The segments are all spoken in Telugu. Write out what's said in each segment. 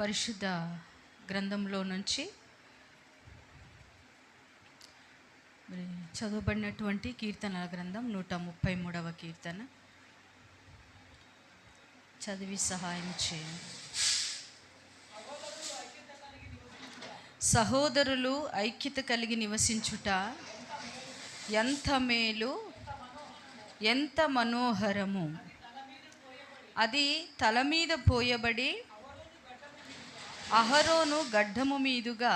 పరిశుద్ధ గ్రంథంలో నుంచి మరి చదవబడినటువంటి కీర్తనల గ్రంథం నూట ముప్పై మూడవ కీర్తన. చదివి సహాయం చేయండి. సహోదరులు ఐక్యత కలిగి నివసించుట ఎంత మేలు ఎంత మనోహరము. అది తల మీద పోయబడి అహరోను గడ్డము మీదుగా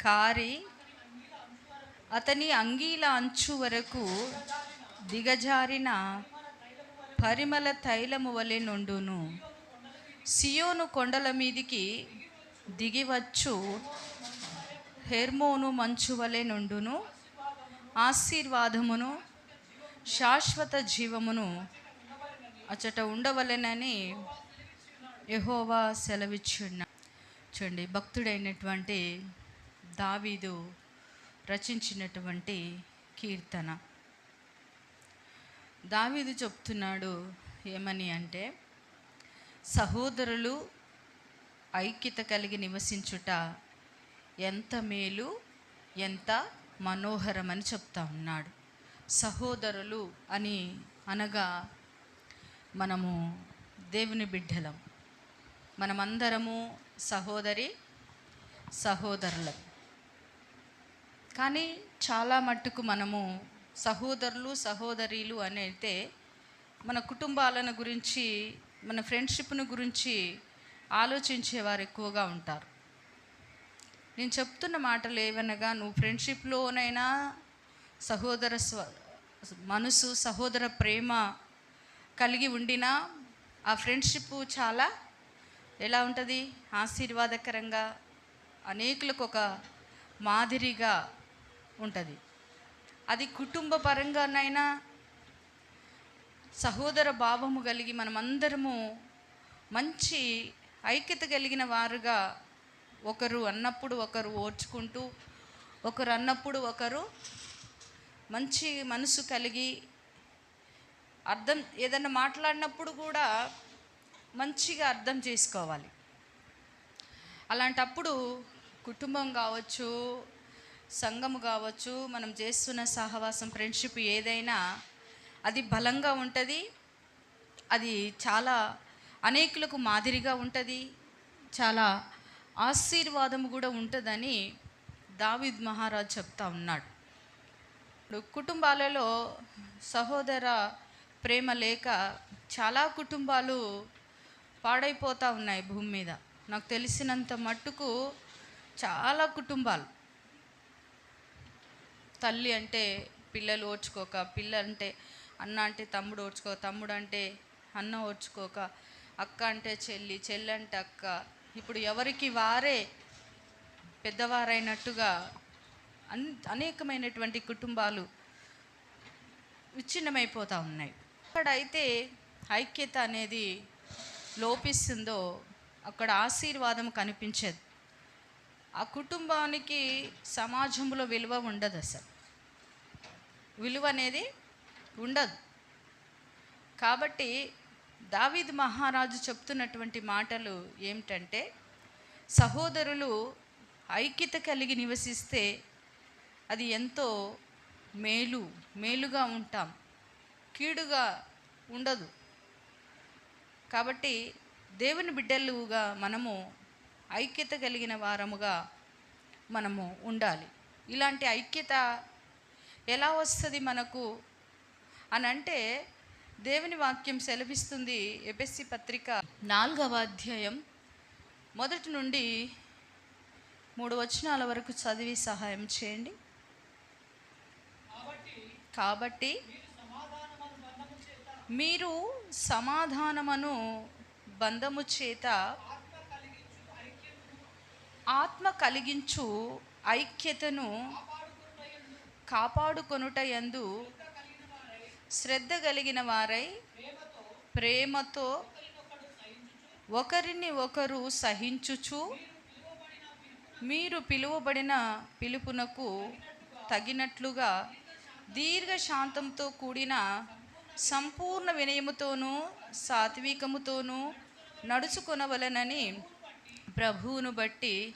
కారి అతని అంగీల అంచు వరకు దిగజారిన పరిమళ తైలము వలె నుండును. సియోను కొండల మీదికి దిగివచ్చు హెర్మోను మంచు వలె నుండును. ఆశీర్వాదమును శాశ్వత జీవమును అచట ఉండవలెనని యహోవా సెలవిచ్చున్నా చూడండి భక్తుడైనటువంటి దావీదు రచించినటువంటి కీర్తన. దావీదు చెప్తున్నాడు ఏమని అంటే సహోదరులు ఐక్యత కలిగి నివసించుట ఎంత మేలు ఎంత మనోహరమని చెప్తా ఉన్నాడు. సహోదరులు అని అనగా మనము దేవుని బిడ్డలం. మనమందరము సహోదరి సహోదరులం కానీ చాలా మట్టుకు మనము సహోదరులు సహోదరీలు అని అయితే మన కుటుంబాలను గురించి మన ఫ్రెండ్షిప్ను గురించి ఆలోచించేవారు ఎక్కువగా ఉంటారు. నేను చెప్తున్న మాటలు ఏవనగా నువ్వు ఫ్రెండ్షిప్లోనైనా సహోదర స్వ మనసు సహోదర ప్రేమ కలిగి ఉండినా ఆ ఫ్రెండ్షిప్ చాలా ఎలా ఉంటుంది? ఆశీర్వాదకరంగా అనేకులకు ఒక మాదిరిగా ఉంటుంది. అది కుటుంబ పరంగానైనా సహోదర భావము కలిగి మనమందరము మంచి ఐక్యత కలిగిన వారుగా ఒకరు అన్నప్పుడు ఒకరు ఓర్చుకుంటూ ఒకరు అన్నప్పుడు ఒకరు మంచి మనసు కలిగి అర్థం ఏదైనా మాట్లాడినప్పుడు కూడా మంచిగా అర్థం చేసుకోవాలి. అలాంటప్పుడు కుటుంబం కావచ్చు సంఘము కావచ్చు మనం చేస్తున్న సహవాసం ఫ్రెండ్షిప్ ఏదైనా అది బలంగా ఉంటుంది. అది చాలా అనేకులకు మాదిరిగా ఉంటుంది. చాలా ఆశీర్వాదం కూడా ఉంటుందని దావిద్ మహారాజ్ చెప్తా ఉన్నాడు. ఇప్పుడు కుటుంబాలలో సహోదర ప్రేమ లేక చాలా కుటుంబాలు పాడైపోతూ ఉన్నాయి భూమి మీద. నాకు తెలిసినంత మట్టుకు చాలా కుటుంబాలు. తల్లి అంటే పిల్లలు ఓడ్చుకోక పిల్ల అంటే అన్న అంటే తమ్ముడు ఓడ్చుకోక తమ్ముడు అంటే అన్న ఓడ్చుకోక అక్క అంటే చెల్లి చెల్లి అంటే అక్క. ఇప్పుడు ఎవరికి వారే పెద్దవారైనట్టుగా అన్ అనేకమైనటువంటి కుటుంబాలు విచ్ఛిన్నమైపోతూ ఉన్నాయి. అక్కడైతే ఐక్యత అనేది లోపిస్తుందో అక్కడ ఆశీర్వాదం కనిపించదు. ఆ కుటుంబానికి సమాజంలో విలువ ఉండదు అసలు. విలువ అనేది ఉండదు. కాబట్టి దావీద్ మహారాజు చెప్తున్నటువంటి మాటలు ఏమిటంటే సహోదరులు ఐక్యత కలిగి నివసిస్తే అది ఎంతో మేలు మేలుగా ఉంటాం కీడుగా ఉండదు. కాబట్టి దేవుని బిడ్డలుగా మనము ఐక్యత కలిగిన వారముగా మనము ఉండాలి. ఇలాంటి ఐక్యత ఎలా వస్తుంది మనకు? అని అంటే దేవుని వాక్యం సెలవిస్తుంది ఎబెస్సి పత్రిక నాలుగవ అధ్యాయం మొదటి నుండి మూడు వచనాల వరకు చదివి సహాయం చేయండి. కాబట్టి మీరు సమాధానమును బంధము చేత ఆత్మ కలిగించు ఐక్యతను కాపాడుకొనుట ఎందు శ్రద్ధ కలిగిన వారై ప్రేమతో ఒకరిని ఒకరు సహించుచు మీరు పిలువబడిన పిలుపునకు తగినట్లుగా దీర్ఘశాంతంతో కూడిన సంపూర్ణ వినయముతోనూ సాత్వికముతోనూ నడుచుకొనవలనని ప్రభువును బట్టి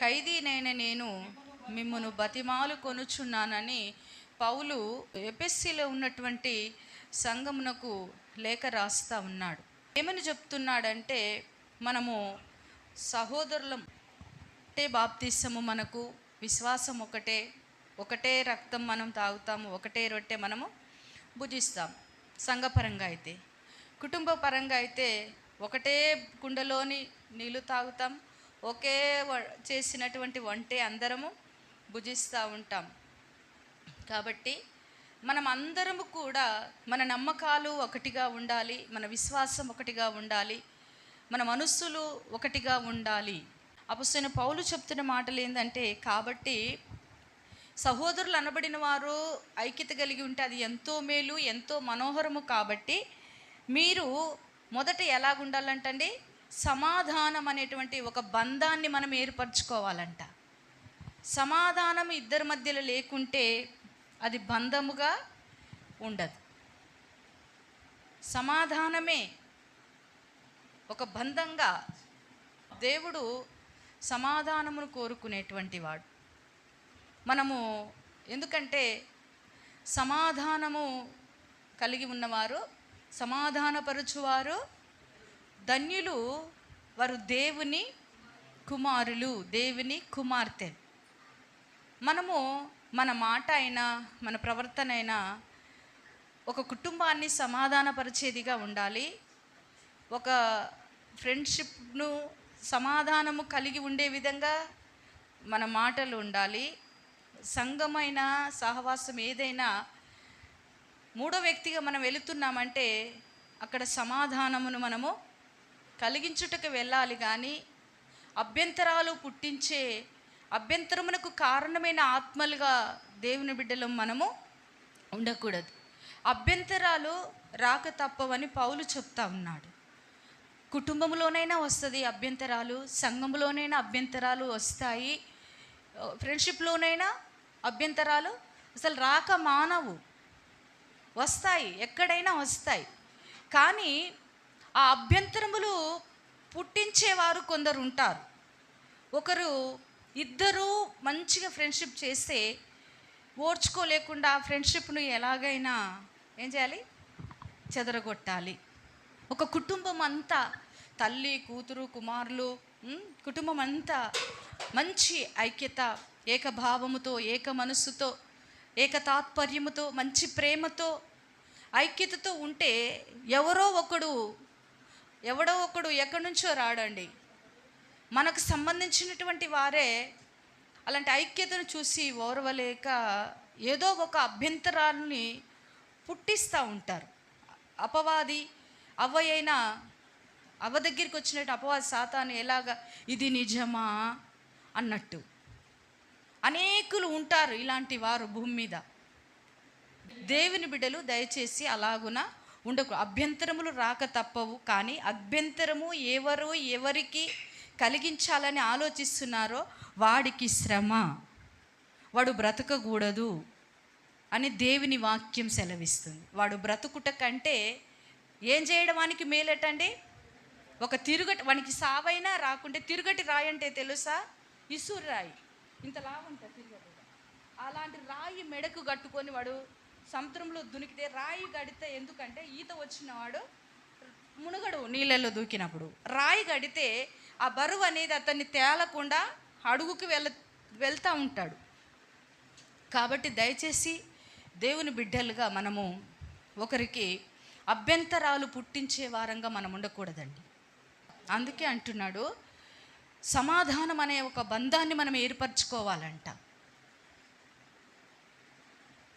ఖైదీనైన నేను మిమ్మను బతిమాలు కొనుచున్నానని పౌలు ఎపిస్సిలో ఉన్నటువంటి సంఘమునకు లేఖ రాస్తా ఉన్నాడు. ఏమని చెప్తున్నాడంటే మనము సహోదరులం ఒకటే బాప్తిసము మనకు విశ్వాసం ఒకటే ఒకటే రక్తం మనం తాగుతాము ఒకటే రొట్టె మనము భుజిస్తాం సంఘపరంగా అయితే. కుటుంబ పరంగా అయితే ఒకటే కుండలోని నీళ్ళు తాగుతాం ఒకే చేసినటువంటి వంటే అందరము భుజిస్తూ ఉంటాం. కాబట్టి మనం అందరము కూడా మన నమ్మకాలు ఒకటిగా ఉండాలి మన విశ్వాసం ఒకటిగా ఉండాలి మన మనస్సులు ఒకటిగా ఉండాలి. అపుస్తైన పౌలు చెప్తున్న మాటలు ఏంటంటే కాబట్టి సహోదరులు అనబడిన వారు ఐక్యత కలిగి ఉంటే అది ఎంతో మేలు ఎంతో మనోహరము కాబట్టి మీరు మొదట ఎలాగుండాలంటండి? సమాధానం అనేటువంటి ఒక బంధాన్ని మనం ఏర్పరచుకోవాలంట. సమాధానం ఇద్దరి మధ్యలో లేకుంటే అది బంధముగా ఉండదు. సమాధానమే ఒక బంధంగా దేవుడు సమాధానమును కోరుకునేటువంటి వాడు. మనము ఎందుకంటే సమాధానము కలిగి ఉన్నవారు సమాధానపరచువారు ధన్యులు వారు దేవుని కుమారులు దేవుని కుమార్తె. మనము మన మాట అయినా మన ప్రవర్తన అయినా ఒక కుటుంబాన్ని సమాధానపరిచేదిగా ఉండాలి. ఒక ఫ్రెండ్షిప్ను సమాధానము కలిగి ఉండే విధంగా మన మాటలు ఉండాలి. సంఘమైన సహవాసం ఏదైనా మూడో వ్యక్తిగా మనం వెళుతున్నామంటే అక్కడ సమాధానమును మనము కలిగించుటకు వెళ్ళాలి కానీ అభ్యంతరాలు పుట్టించే అభ్యంతరమునకు కారణమైన ఆత్మలుగా దేవుని బిడ్డలు మనము ఉండకూడదు. అభ్యంతరాలు రాక తప్పవని పౌలు చెప్తా ఉన్నాడు. కుటుంబంలోనైనా వస్తుంది అభ్యంతరాలు సంఘంలోనైనా అభ్యంతరాలు వస్తాయి. ఫ్రెండ్షిప్లోనైనా అభ్యంతరాలు అసలు రాక మానవు. వస్తాయి ఎక్కడైనా వస్తాయి. కానీ ఆ అభ్యంతరములు పుట్టించేవారు కొందరు ఉంటారు. ఒకరు ఇద్దరూ మంచిగా ఫ్రెండ్షిప్ చేస్తే ఓర్చుకోలేకుండా ఆ ఫ్రెండ్షిప్ను ఎలాగైనా ఏం చేయాలి? చెదరగొట్టాలి. ఒక కుటుంబం అంతా తల్లి కూతురు కుమారులు కుటుంబం అంతా మంచి ఐక్యత ఏకభావముతో ఏక మనస్సుతో ఏక తాత్పర్యముతో మంచి ప్రేమతో ఐక్యతతో ఉంటే ఎవరో ఒకడు ఎవడో ఒకడు ఎక్కడి నుంచో రాడండి. మనకు సంబంధించినటువంటి వారే అలాంటి ఐక్యతను చూసి ఓర్వలేక ఏదో ఒక అభ్యంతరాన్ని పుట్టిస్తూ ఉంటారు. అపవాది అవ్వ అయినా అవ్వ దగ్గరికి వచ్చినట్టు అపవాది సాతాను ఎలాగా ఇది నిజమా? అన్నట్టు. అనేకులు ఉంటారు ఇలాంటి వారు భూమి మీద. దేవుని బిడ్డలు దయచేసి అలాగున ఉండకు. అభ్యంతరములు రాక తప్పవు కానీ అభ్యంతరము ఎవరు ఎవరికి కలిగించాలని ఆలోచిస్తున్నారో వాడికి శ్రమ. వాడు బ్రతకకూడదు అని దేవుని వాక్యం సెలవిస్తుంది. వాడు బ్రతుకుట కంటే ఏం చేయడానికి మేలటండి? ఒక తిరుగటి వానికి సావైనా రాకుంటే తిరుగటి రాయంటే తెలుసా? ఇసురు రాయి. ఇంత లాగుంటుంది తిరిగి అలాంటి రాయి మెడకు కట్టుకొని వాడు సముద్రంలో దునికితే రాయి గడితే ఎందుకంటే ఈత వచ్చినవాడు మునుగడు నీళ్ళల్లో దూకినప్పుడు. రాయి గడితే ఆ బరువు అనేది అతన్ని తేలకుండా అడుగుకి వెళ్ళ వెళ్తూ ఉంటాడు. కాబట్టి దయచేసి దేవుని బిడ్డలుగా మనము ఒకరికి అభ్యంతరాలు పుట్టించే వారంగా మనం ఉండకూడదండి. అందుకే అంటున్నాడు సమాధానం అనే ఒక బంధాన్ని మనం ఏర్పరచుకోవాలంట.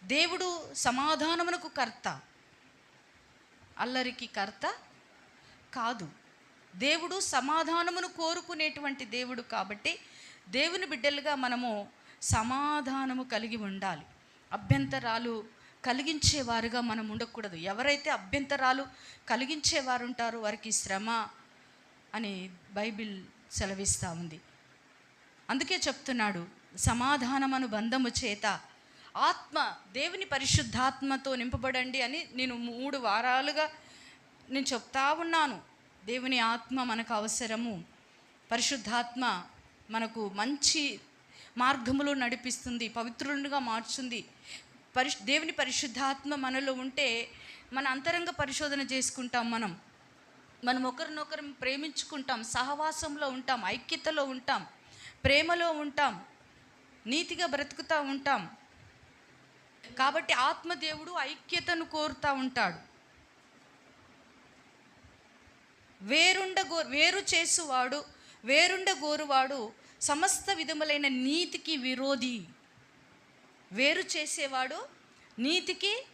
దేవుడు సమాధానమునకు కర్త. అల్లరికి కర్త కాదు. దేవుడు సమాధానమును కోరుకునేటువంటి దేవుడు కాబట్టి దేవుని బిడ్డలుగా మనము సమాధానము కలిగి ఉండాలి. అభ్యంతరాలు కలిగించేవారుగా మనం ఉండకూడదు. ఎవరైతే అభ్యంతరాలు కలిగించేవారు ఉంటారో వారికి శ్రమ అని బైబిల్ సెలవిస్తూ ఉంది. అందుకే చెప్తున్నాడు సమాధానమను బంధము చేత ఆత్మ దేవుని పరిశుద్ధాత్మతో నింపబడండి అని నేను మూడు వారాలుగా నేను చెప్తా ఉన్నాను. దేవుని ఆత్మ మనకు అవసరము. పరిశుద్ధాత్మ మనకు మంచి మార్గములో నడిపిస్తుంది పవిత్రులుగా మార్చుంది. పరిశు దేవుని పరిశుద్ధాత్మ మనలో ఉంటే మన అంతరంగ పరిశోధన చేసుకుంటాం మనం. మనం ఒకరినొకరు ప్రేమించుకుంటాం సహవాసంలో ఉంటాం ఐక్యతలో ఉంటాం ప్రేమలో ఉంటాం నీతిగా బ్రతుకుతూ ఉంటాం. కాబట్టి ఆత్మదేవుడు ఐక్యతను కోరుతూ ఉంటాడు. వేరుండ గో వేరు చేసువాడు వేరుండ గోరువాడు సమస్త విధములైన నీతికి విరోధి. వేరు చేసేవాడు నీతికి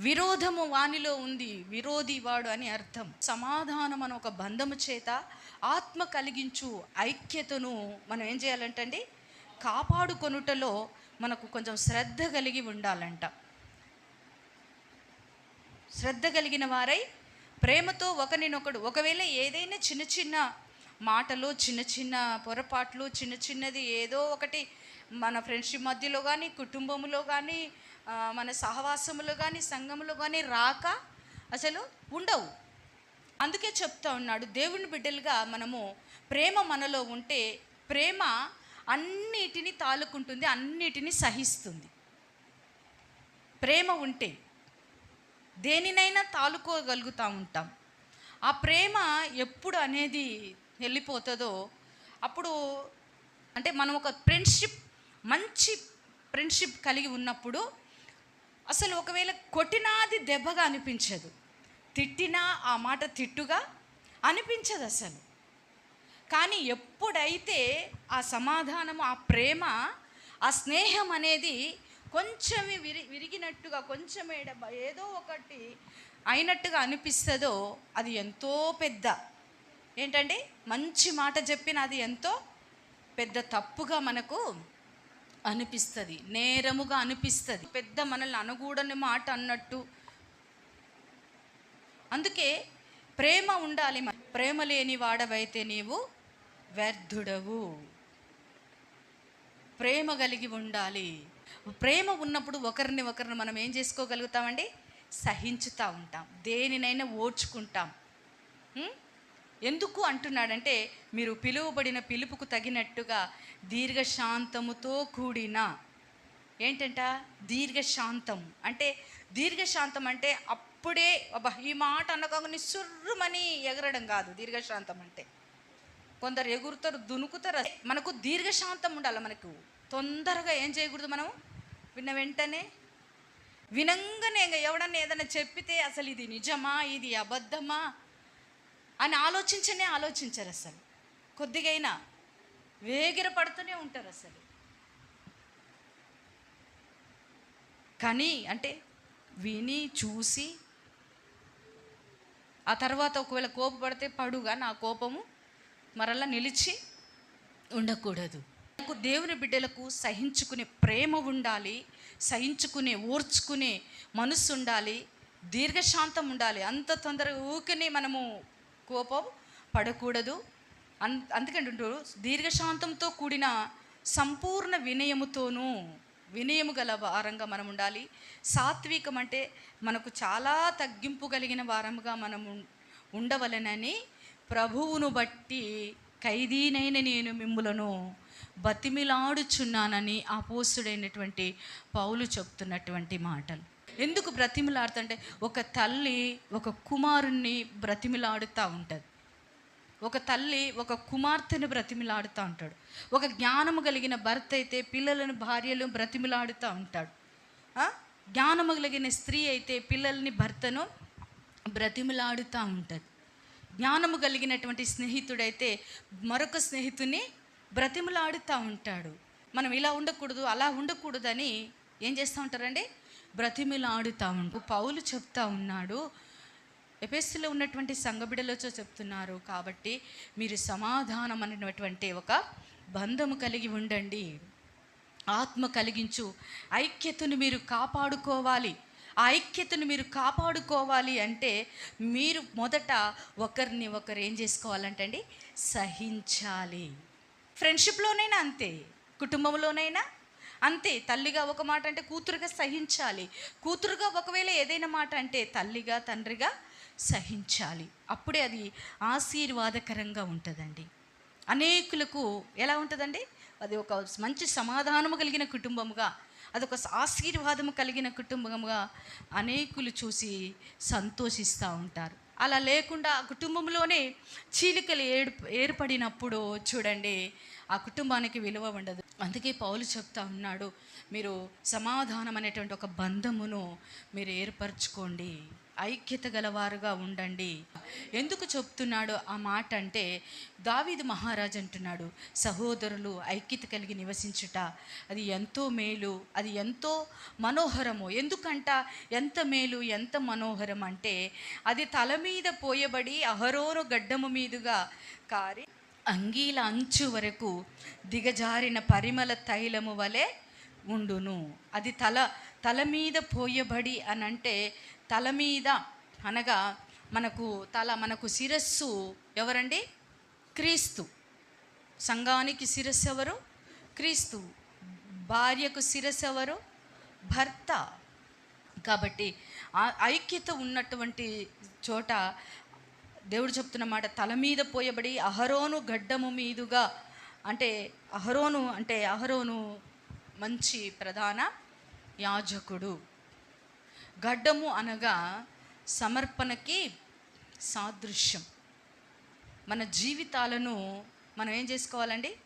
విరోధము వానిలో ఉంది విరోధి వాడు అని అర్థం. సమాధానం అని ఒక బంధము చేత ఆత్మ కలిగించు ఐక్యతను మనం ఏం చేయాలంటండి? కాపాడుకొనుటలో మనకు కొంచెం శ్రద్ధ కలిగి ఉండాలంట. శ్రద్ధ కలిగిన వారై ప్రేమతో ఒకరినొకడు ఒకవేళ ఏదైనా చిన్న చిన్న మాటలు చిన్న చిన్న పొరపాట్లు చిన్న చిన్నది ఏదో ఒకటి మన ఫ్రెండ్షిప్ మధ్యలో కానీ కుటుంబంలో కానీ మన సహవాసములో కానీ సంఘములో కానీ రాక అసలు ఉండవు. అందుకే చెప్తా ఉన్నాడు దేవుని బిడ్డలుగా మనము ప్రేమ మనలో ఉంటే ప్రేమ అన్నిటిని తాలుకుంటుంది అన్నిటిని సహిస్తుంది. ప్రేమ ఉంటే దేనినైనా తాలుకోగలుగుతూ ఉంటాం. ఆ ప్రేమ ఎప్పుడు అనేది వెళ్ళిపోతుందో అప్పుడు అంటే మనం ఒక ఫ్రెండ్షిప్ మంచి ఫ్రెండ్షిప్ కలిగి ఉన్నప్పుడు అసలు ఒకవేళ కొట్టినాది దెబ్బగా అనిపించదు. తిట్టినా ఆ మాట తిట్టుగా అనిపించదు అసలు. కానీ ఎప్పుడైతే ఆ సమాధానము ఆ ప్రేమ ఆ స్నేహం అనేది కొంచెం విరి విరిగినట్టుగా కొంచెం ఏదో ఒకటి అయినట్టుగా అనిపిస్తుందో అది ఎంతో పెద్ద. ఏంటండి? మంచి మాట చెప్పిన అది ఎంతో పెద్ద తప్పుగా మనకు అనిపిస్తుంది నేరముగా అనిపిస్తుంది. పెద్ద మనల్ని అనుగూడని మాట అన్నట్టు. అందుకే ప్రేమ ఉండాలి ప్రేమ లేని వాడవైతే నీవు వ్యర్థుడవు. ప్రేమ కలిగి ఉండాలి. ప్రేమ ఉన్నప్పుడు ఒకరిని ఒకరిని మనం ఏం చేసుకోగలుగుతామండి? సహించుతూ ఉంటాం. దేనినైనా ఓర్చుకుంటాం. ఎందుకు అంటున్నాడంటే మీరు పిలువబడిన పిలుపుకు తగినట్టుగా దీర్ఘశాంతముతో కూడిన ఏంటంట? దీర్ఘశాంతం. అంటే దీర్ఘశాంతం అంటే అప్పుడే అబ్బా ఈ మాట అనగానే సుర్రుమని ఎగరడం కాదు దీర్ఘశాంతం అంటే. కొందరు ఎగురుతారు దునుకుతారు. మనకు దీర్ఘశాంతం ఉండాలి మనకు. తొందరగా ఏం చేయకూడదు మనం? విన్న వెంటనే వినంగానే ఇంకా ఎవడన్నా ఏదైనా చెప్పితే అసలు ఇది నిజమా? ఇది అబద్ధమా? అని ఆలోచించనే ఆలోచించరు అసలు. కొద్దిగైనా వేగిర పడుతూనే ఉంటారు అసలు. కానీ అంటే విని చూసి ఆ తర్వాత ఒకవేళ కోపపడితే పడుగా నా కోపము మరలా నిలిచి ఉండకూడదు. నాకు దేవుని బిడ్డలకు సహించుకునే ప్రేమ ఉండాలి సహించుకునే ఓర్చుకునే మనసు ఉండాలి దీర్ఘశాంతం ఉండాలి. అంత తొందరగా ఊకనే మనము కోపం పడకూడదు. అన్ అందుకంటుంటారు దీర్ఘశాంతంతో కూడిన సంపూర్ణ వినయముతోనూ వినయము గల వారంగా మనం ఉండాలి. సాత్వికం అంటే మనకు చాలా తగ్గింపు కలిగిన వారముగా మనము ఉండవలనని ప్రభువును బట్టి ఖైదీనైన నేను మిమ్ములను బతిమిలాడుచున్నానని అపోసుడైనటువంటి పౌలు చెప్తున్నటువంటి మాటలు. ఎందుకు బ్రతిమిలాడుతుంటే ఒక తల్లి ఒక కుమారుణ్ణి బ్రతిమిలాడుతూ ఉంటుంది. ఒక తల్లి ఒక కుమార్తెను బ్రతిమిలాడుతూ ఉంటాడు. ఒక జ్ఞానము కలిగిన భర్త అయితే పిల్లలను భార్యలు బ్రతిమిలాడుతూ ఉంటాడు. జ్ఞానము కలిగిన స్త్రీ అయితే పిల్లల్ని భర్తను బ్రతిమిలాడుతూ ఉంటుంది. జ్ఞానము కలిగినటువంటి స్నేహితుడైతే మరొక స్నేహితుని బ్రతిమలాడుతూ ఉంటాడు. మనం ఇలా ఉండకూడదు అలా ఉండకూడదని ఏం చేస్తూ ఉంటారండి? బ్రతిమిలాడుతూ ఉండు పౌలు చెప్తా ఉన్నాడు ఎపెస్సులో ఉన్నటువంటి సంఘబిడలతో చెప్తున్నారు కాబట్టి మీరు సమాధానం అనేటువంటి ఒక బంధము కలిగి ఉండండి. ఆత్మ కలిగించు. ఐక్యతను మీరు కాపాడుకోవాలి. ఆ ఐక్యతను మీరు కాపాడుకోవాలి అంటే మీరు మొదట ఒకరిని ఒకరు ఏం చేసుకోవాలంటే అండి సహించాలి. ఫ్రెండ్షిప్లోనైనా అంతే. కుటుంబంలోనైనా అంతే తల్లిగా ఒక మాట అంటే కూతురుగా సహించాలి. కూతురుగా ఒకవేళ ఏదైనా మాట అంటే తల్లిగా తండ్రిగా సహించాలి. అప్పుడే అది ఆశీర్వాదకరంగా ఉంటుందండి. అనేకులకు ఎలా ఉంటుందండి? అది ఒక మంచి సమాధానము కలిగిన కుటుంబముగా అదొక ఆశీర్వాదము కలిగిన కుటుంబముగా అనేకులు చూసి సంతోషిస్తూ ఉంటారు. అలా లేకుండా ఆ కుటుంబంలోనే చీలికలు ఏడు ఏర్పడినప్పుడు చూడండి ఆ కుటుంబానికి విలువ ఉండదు. అందుకే పౌలు చెప్తా ఉన్నాడు మీరు సమాధానం అనేటువంటి ఒక బంధమును మీరు ఏర్పరచుకోండి. ఐక్యత గలవారుగా ఉండండి. ఎందుకు చెప్తున్నాడు ఆ మాట అంటే దావీదు మహారాజ్ అంటున్నాడు సహోదరులు ఐక్యత కలిగి నివసించుట అది ఎంతో మేలు అది ఎంతో మనోహరము. ఎందుకంట ఎంత మేలు ఎంత మనోహరం అంటే అది తల మీద పోయబడి అహరోను గడ్డము మీదుగా కారి అంగీల అంచు వరకు దిగజారిన పరిమళ తైలము వలె ఉండును. అది తల తల మీద పోయబడి అని అంటే తల మీద అనగా మనకు తల మనకు శిరస్సు ఎవరండి? క్రీస్తు. సంఘానికి శిరస్సు ఎవరు? క్రీస్తు. భార్యకు శిరస్సు ఎవరు? భర్త. కాబట్టి ఆ ఐక్యత ఉన్నటువంటి చోట దేవుడు చెప్తున్న మాట తల మీద పోయబడి అహరోను గడ్డము మీదుగా అంటే అహరోను అంటే అహరోను మంచి ప్రధాన యాజకుడు. గడ్డము అనగా సమర్పణకి సాదృశ్యం. మన జీవితాలను మనం ఏం చేసుకోవాలండి?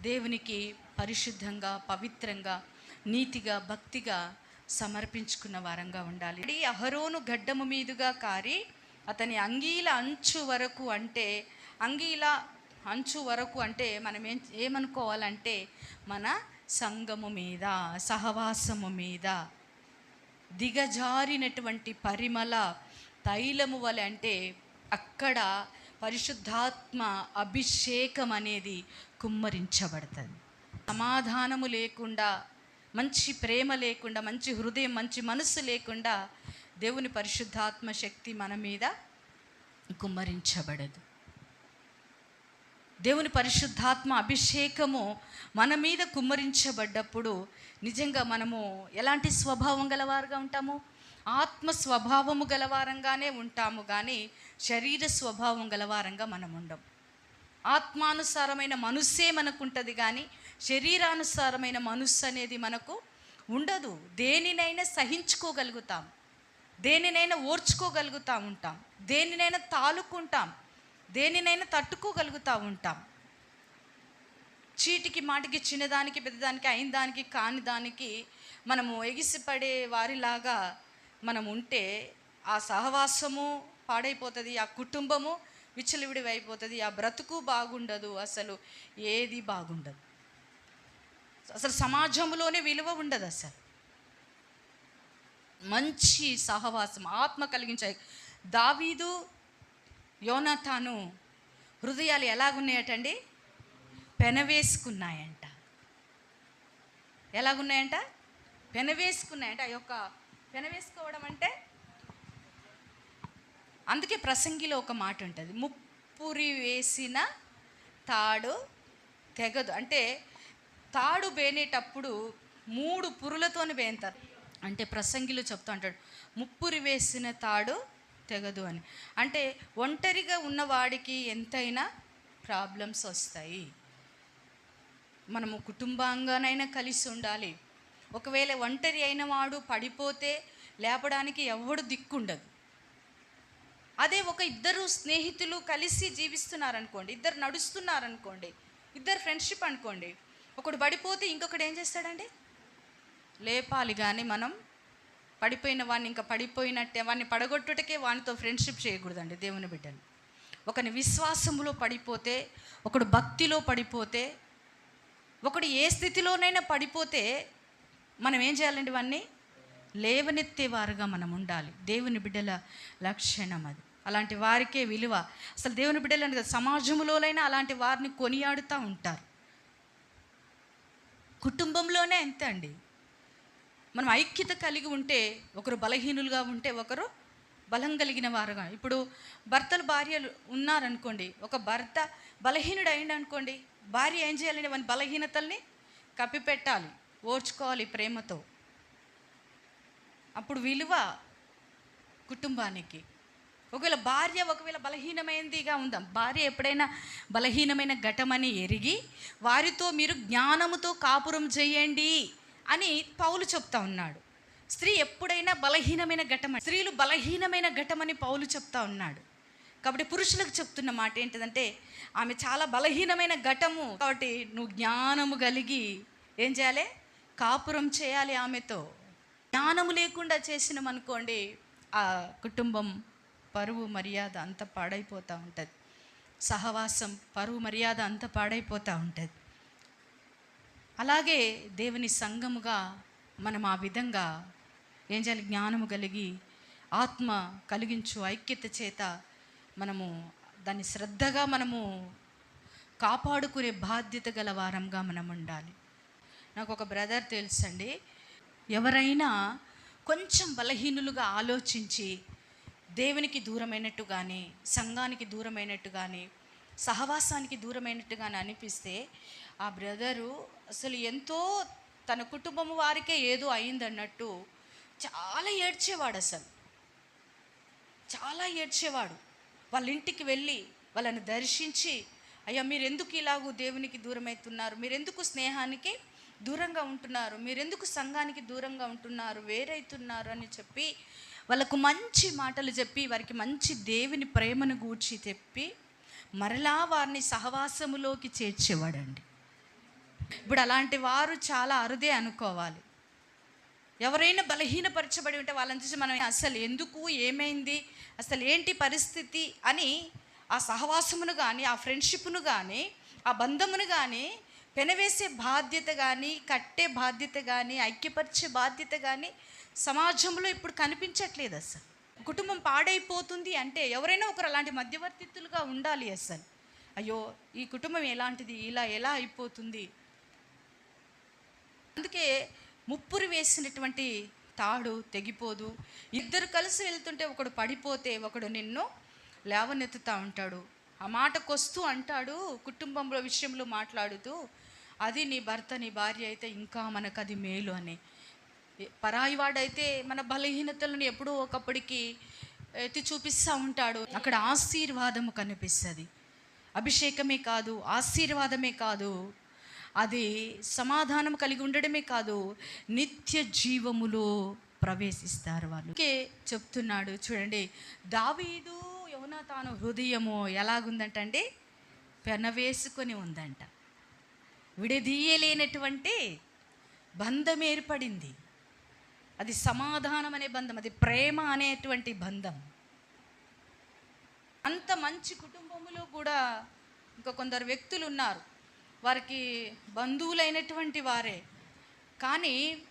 దేవునికి పరిశుద్ధంగా పవిత్రంగా నీతిగా భక్తిగా సమర్పించుకున్న వారంగా ఉండాలి. ఈ అహరోను గడ్డము మీదుగా కారి అతని అంగీల అంచు వరకు అంటే అంగీల అంచు వరకు అంటే మనం ఏం ఏమనుకోవాలంటే మన సంగము మీద సహవాసము మీద దిగజారినటువంటి పరిమళ తైలము వలె అంటే అక్కడ పరిశుద్ధాత్మ అభిషేకం అనేది కుమ్మరించబడుతుంది. సమాధానము లేకుండా మంచి ప్రేమ లేకుండా మంచి హృదయం మంచి మనస్సు లేకుండా దేవుని పరిశుద్ధాత్మ శక్తి మన మీద కుమ్మరించబడదు. దేవుని పరిశుద్ధాత్మ అభిషేకము మన మీద కుమ్మరించబడ్డప్పుడు నిజంగా మనము ఎలాంటి స్వభావం గలవారుగా ఉంటాము? ఆత్మ స్వభావము గలవారంగానే ఉంటాము కానీ శరీర స్వభావం గలవారంగా మనం ఉండం. ఆత్మానుసారమైన మనస్సే మనకు ఉంటుంది కానీ శరీరానుసారమైన మనస్సు అనేది మనకు ఉండదు. దేనినైనా సహించుకోగలుగుతాం. దేనినైనా ఓర్చుకోగలుగుతూ ఉంటాం. దేనినైనా తాలుకుంటాం. దేనినైనా తట్టుకోగలుగుతూ ఉంటాం. చీటికి మాటికి చిన్నదానికి పెద్దదానికి అయిన దానికి కాని దానికి మనము ఎగిసిపడే వారిలాగా మనం ఉంటే ఆ సహవాసము పాడైపోతుంది ఆ కుటుంబము విచ్చలవిడి అయిపోతుంది ఆ బ్రతుకు బాగుండదు అసలు ఏది బాగుండదు. అసలు సమాజంలోనే విలువ ఉండదు అసలు. మంచి సహవాసం ఆత్మ కలిగించాయి దావీదు యోనాథాను హృదయాలు ఎలాగున్నాయటండి? పెనవేసుకున్నాయంట. ఎలాగున్నాయంట? పెనవేసుకున్నాయంట. ఆ యొక్క పెనవేసుకోవడం అంటే అందుకే ప్రసంగిలో ఒక మాట ఉంటుంది. ముప్పురి వేసిన తాడు తెగదు. అంటే తాడు బేనేటప్పుడు మూడు పురులతోని బేంతారు. అంటే ప్రసంగిలో చెప్తూ అంటాడు ముప్పురి వేసిన తాడు తెగదు అని. అంటే ఒంటరిగా ఉన్నవాడికి ఎంతైనా ప్రాబ్లమ్స్ వస్తాయి. మనము కుటుంబంగానైనా కలిసి ఉండాలి. ఒకవేళ ఒంటరి అయిన వాడు పడిపోతే లేపడానికి ఎవడు దిక్కుండదు. అదే ఒక ఇద్దరు స్నేహితులు కలిసి జీవిస్తున్నారనుకోండి ఇద్దరు నడుస్తున్నారనుకోండి ఇద్దరు ఫ్రెండ్షిప్ అనుకోండి ఒకడు పడిపోతే ఇంకొకడు ఏం చేస్తాడండి? లేపాలి కానీ మనం పడిపోయిన వాడిని ఇంకా పడిపోయినట్టే వాడిని పడగొట్టుటకే వానితో ఫ్రెండ్షిప్ చేయకూడదండి దేవుని బిడ్డలు. ఒకని విశ్వాసములో పడిపోతే ఒకడు భక్తిలో పడిపోతే ఒకడు ఏ స్థితిలోనైనా పడిపోతే మనం ఏం చేయాలండి ఇవన్నీ? లేవనెత్తేవారుగా మనం ఉండాలి. దేవుని బిడ్డల లక్షణం అది. అలాంటి వారికే విలువ. అసలు దేవుని బిడ్డలని కాదు, సమాజంలోనైనా అలాంటి వారిని కొనియాడుతూ ఉంటారు. కుటుంబంలోనే అంతే అండి? మనం ఐక్యత కలిగి ఉంటే ఒకరు బలహీనులుగా ఉంటే ఒకరు బలం కలిగిన వారుగా. ఇప్పుడు భర్తలు భార్యలు ఉన్నారనుకోండి ఒక భర్త బలహీనుడు అయిండనుకోండి అనుకోండి భార్య ఏం చేయాలండి? మన బలహీనతల్ని కప్పిపెట్టాలి ఓర్చుకోవాలి ప్రేమతో. అప్పుడు విలువ కుటుంబానికి. ఒకవేళ భార్య ఒకవేళ బలహీనమైనదిగా ఉందా? భార్య ఎప్పుడైనా బలహీనమైన ఘటమని ఎరిగి వారితో మీరు జ్ఞానముతో కాపురం చేయండి అని పౌలు చెప్తా ఉన్నాడు. స్త్రీ ఎప్పుడైనా బలహీనమైన ఘటమని స్త్రీలు బలహీనమైన ఘటమని పౌలు చెప్తా ఉన్నాడు. కాబట్టి పురుషులకు చెప్తున్న మాట ఏంటిదంటే ఆమె చాలా బలహీనమైన ఘటము. కాబట్టి నువ్వు జ్ఞానము కలిగి ఏం చేయాలి? కాపురం చేయాలి ఆమెతో. జ్ఞానము లేకుండా చేసినామనుకోండి ఆ కుటుంబం పరువు మర్యాద అంత పాడైపోతూ ఉంటుంది. సహవాసం పరువు మర్యాద అంత పాడైపోతూ ఉంటుంది. అలాగే దేవుని సంఘముగా మనం ఆ విధంగా ఏం చేయాలి? జ్ఞానము కలిగి ఆత్మ కలిగించు ఐక్యత చేత మనము దాన్ని శ్రద్ధగా మనము కాపాడుకునే బాధ్యత గల వారంగా మనం ఉండాలి నాకు ఒక బ్రదర్ తెలుసండి ఎవరైనా కొంచెం బలహీనులుగా ఆలోచించి దేవునికి దూరమైనట్టు కానీ సంఘానికి దూరమైనట్టు కానీ సహవాసానికి దూరమైనట్టు కానీ అనిపిస్తే ఆ బ్రదరు అసలు ఎంతో తన కుటుంబం వారికే ఏదో అయిందన్నట్టు చాలా ఏడ్చేవాడు అసలు చాలా ఏడ్చేవాడు. వాళ్ళ ఇంటికి వెళ్ళి వాళ్ళని దర్శించి అయ్యా మీరెందుకు ఇలాగూ దేవునికి దూరమవుతున్నారు మీరెందుకు స్నేహానికి దూరంగా ఉంటున్నారు? మీరెందుకు సంఘానికి దూరంగా ఉంటున్నారు? వేరైతున్నారు? అని చెప్పి వాళ్ళకు మంచి మాటలు చెప్పి వారికి మంచి దేవుని ప్రేమను గూర్చి చెప్పి మరలా వారిని సహవాసములోకి చేర్చేవాడండి. ఇప్పుడు అలాంటి వారు చాలా అరుదే అనుకోవాలి. ఎవరైనా బలహీనపరచబడి ఉంటే వాళ్ళని చూసి మనం అసలు ఎందుకు ఏమైంది అసలు ఏంటి పరిస్థితి అని ఆ సహవాసమును కానీ ఆ ఫ్రెండ్షిప్ను కానీ ఆ బంధమును కానీ పెనవేసే బాధ్యత కానీ కట్టే బాధ్యత కానీ ఐక్యపరిచే బాధ్యత కానీ సమాజంలో ఇప్పుడు కనిపించట్లేదు అసలు. కుటుంబం పాడైపోతుంది అంటే ఎవరైనా ఒకరు అలాంటి మధ్యవర్తిత్తులుగా ఉండాలి అసలు. అయ్యో ఈ కుటుంబం ఎలాంటిది ఇలా ఎలా అయిపోతుంది? అందుకే ముప్పురు వేసినటువంటి తాడు తెగిపోదు. ఇద్దరు కలిసి వెళ్తుంటే ఒకడు పడిపోతే ఒకడు నిన్ను లేవనెత్తుతా ఉంటాడు. ఆ మాటకొస్తూ అంటాడు కుటుంబంలో విషయంలో మాట్లాడుతూ అది నీ భర్త నీ భార్య అయితే ఇంకా మనకు అది మేలు అని. పరాయివాడైతే మన బలహీనతలను ఎప్పుడో ఒకప్పటికి ఎత్తి చూపిస్తూ ఉంటాడు. అక్కడ ఆశీర్వాదము కనిపిస్తుంది. అభిషేకమే కాదు ఆశీర్వాదమే కాదు అది సమాధానం కలిగి ఉండడమే కాదు నిత్య జీవములో ప్రవేశిస్తారు వాళ్ళు. ఓకే చెప్తున్నాడు చూడండి దావీదు యమున తాను హృదయము ఎలాగుందంటండి? పెనవేసుకొని ఉందంట. విడదీయలేనటువంటి బంధం ఏర్పడింది. అది సమాధానం అనే బంధం అది ప్రేమ అనేటువంటి బంధం. అంత మంచి కుటుంబములో కూడా ఇంకా కొందరు వ్యక్తులు ఉన్నారు. వారికి బంధువులైనటువంటి వారే. కానీ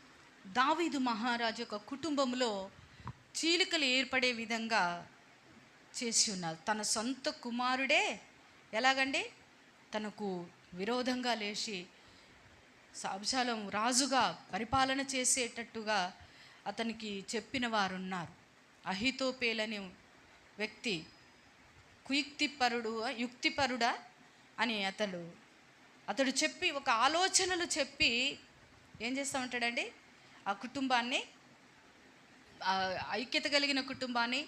దావీదు మహారాజు యొక్క కుటుంబంలో చీలికలు ఏర్పడే విధంగా చేసి ఉన్నారు. తన సొంత కుమారుడే ఎలాగండి? తనకు విరోధంగా లేచి సాబ్శాలం రాజుగా పరిపాలన చేసేటట్టుగా అతనికి చెప్పిన వారున్నారు. అహితోపేలని వ్యక్తి కుయుక్తిపరుడు యుక్తిపరుడా అని అతడు అతడు చెప్పి ఒక ఆలోచనలు చెప్పి ఏం చేస్తూ ఉంటాడండి? ఆ కుటుంబాన్ని ఐక్యత కలిగిన కుటుంబాన్ని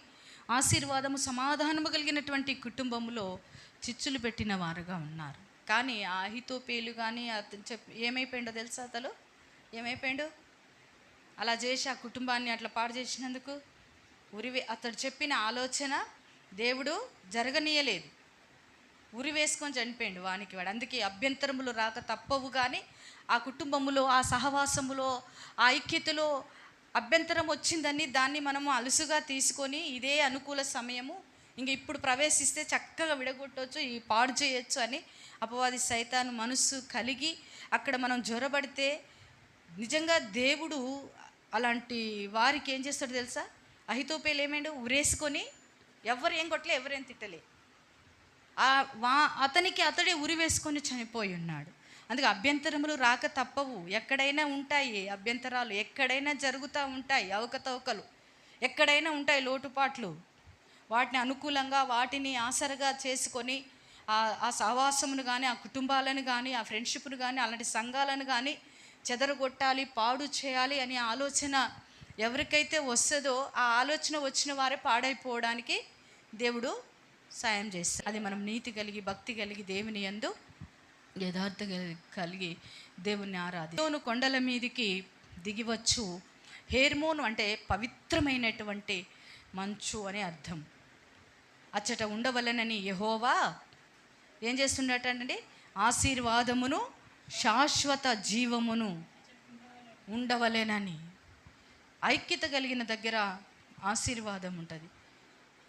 ఆశీర్వాదము సమాధానము కలిగినటువంటి కుటుంబంలో చిచ్చులు పెట్టిన వారుగా ఉన్నారు. కానీ ఆ అహితోపేలు కానీ అతను చెప్ ఏమైపోయిండో తెలుసా అతను ఏమైపోయిండు? అలా చేసి ఆ కుటుంబాన్ని అట్లా పాడు చేసినందుకు ఉరివే అతడు చెప్పిన ఆలోచన దేవుడు జరగనీయలేదు. ఉరి వేసుకొని చనిపోయిండు వానికి వాడు. అందుకే అభ్యంతరములు రాక తప్పవు కానీ ఆ కుటుంబములో ఆ సహవాసములో ఆ ఐక్యతలో అభ్యంతరం వచ్చిందని దాన్ని మనము అలుసుగా తీసుకొని ఇదే అనుకూల సమయము. ఇంక ఇప్పుడు ప్రవేశిస్తే చక్కగా విడగొట్టవచ్చు ఈ పాడు చేయొచ్చు అని అపవాది సైతాను మనస్సు కలిగి అక్కడ మనం జ్వరబడితే నిజంగా దేవుడు అలాంటి వారికి ఏం చేస్తాడు తెలుసా? అహితోపేలు ఏమైండు? ఉరేసుకొని ఎవరు ఏం కొట్టలే ఎవరేం తిట్టలే. వా అతనికి అతడే ఉరి వేసుకొని చనిపోయి ఉన్నాడు. అందుకే అభ్యంతరములు రాక తప్పవు. ఎక్కడైనా ఉంటాయి అభ్యంతరాలు. ఎక్కడైనా జరుగుతూ ఉంటాయి అవకతవకలు. ఎక్కడైనా ఉంటాయి లోటుపాట్లు. వాటిని అనుకూలంగా వాటిని ఆసరగా చేసుకొని ఆ సహవాసమును కానీ ఆ కుటుంబాలను కానీ ఆ ఫ్రెండ్షిప్ను కానీ అలాంటి సంఘాలను కానీ చెదరగొట్టాలి పాడు చేయాలి అనే ఆలోచన ఎవరికైతే వస్తుందో ఆ ఆలోచన వచ్చిన వారే పాడైపోవడానికి దేవుడు సాయం చేస్తారు అది మనం నీతి కలిగి భక్తి కలిగి దేవుని యందు యథార్థ కలిగి దేవుణ్ణి ఆరాధి హేర్మోను కొండల మీదికి దిగివచ్చు. హేర్మోను అంటే పవిత్రమైనటువంటి మంచు అనే అర్థం. అచ్చట ఉండవలనని యహోవా ఏం చేస్తుండటండి ఆశీర్వాదమును శాశ్వత జీవమును ఉండవలెనని. ఐక్యత కలిగిన దగ్గర ఆశీర్వాదం ఉంటుంది.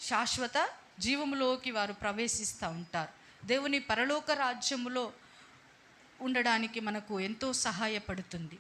శాశ్వత జీవములోకి వారు ప్రవేశిస్తూ ఉంటారు. దేవుని పరలోక రాజ్యములో ఉండడానికి మనకు ఎంతో సహాయపడుతుంది.